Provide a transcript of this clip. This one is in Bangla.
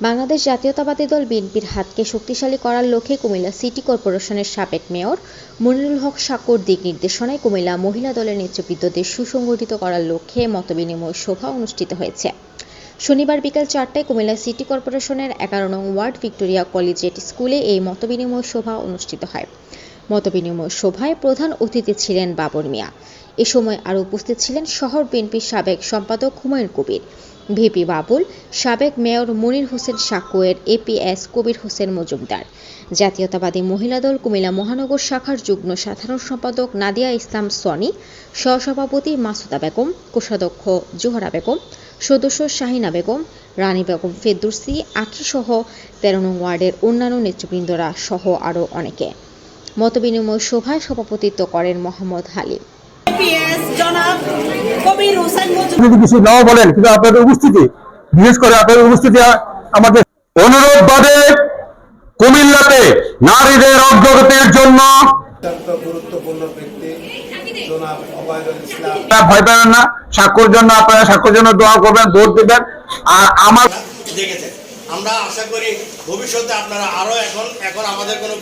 বাংলাদেশ জাতীয়তাবাদী দল বিএনপির হাতকে শক্তিশালী করার লক্ষ্যে কুমিল্লা সিটি কর্পোরেশনের সাবেক মেয়র মনিরুল হক সাকুর দিক নির্দেশনায় কুমিল্লা মহিলা দলের নেতৃবৃন্দদের সুসংগঠিত করার লক্ষ্যে মতবিনিময় সভা অনুষ্ঠিত হয়েছে। শনিবার বিকেল চারটায় কুমিল্লা সিটি কর্পোরেশনের এগারো নং ওয়ার্ড ভিক্টোরিয়া কলেজিয়েট স্কুলে এই মতবিনিময় সভা অনুষ্ঠিত হয়। মতবিনিময় সভায় প্রধান অতিথি ছিলেন বাবর মিয়া। এ সময় আরও উপস্থিত ছিলেন শহর বিএনপির সাবেক সম্পাদক হুমায়ুন কবির, ভিপি বাবুল, সাবেক মেয়র মনির হোসেন সাকুয়ের এপিএস কবির হোসেন মজুমদার, জাতীয়তাবাদী মহিলা দল কুমিল্লা মহানগর শাখার যুগ্ম সাধারণ সম্পাদক নাদিয়া ইসলাম সনি, সহসভাপতি মাসুদা বেগম, কোষাধ্যক্ষ জোহরা বেগম, সদস্য শাহিনা বেগম, রানী বেগম ফেরদৌসি আখিসহ তেরো নং ওয়ার্ডের অন্যান্য নেতৃবৃন্দরা সহ আরও অনেকে। মতবিনিময় সভায় সভাপতিত্ব করেন মোহাম্মদ হালিম। পিএস জনাব কবির হোসেন যদি কিছু নাও বলেন কিন্তু আপনাদের উপস্থিতি বিশেষ করে আপনাদের উপস্থিতি আমাদের অনুরোধ বাদে কুমিল্লাতে নারীদের অগ্রগতির জন্য ভয় পাবেন না স্বাক্ষর জন্য আপনারা স্বাক্ষর জন্য দোয়া করবেন ভোট দেবেন। আর আমার দেখেছেন আমরা আশা করি ভবিষ্যতে আপনারা আরও এখন এখন আমাদের কোনো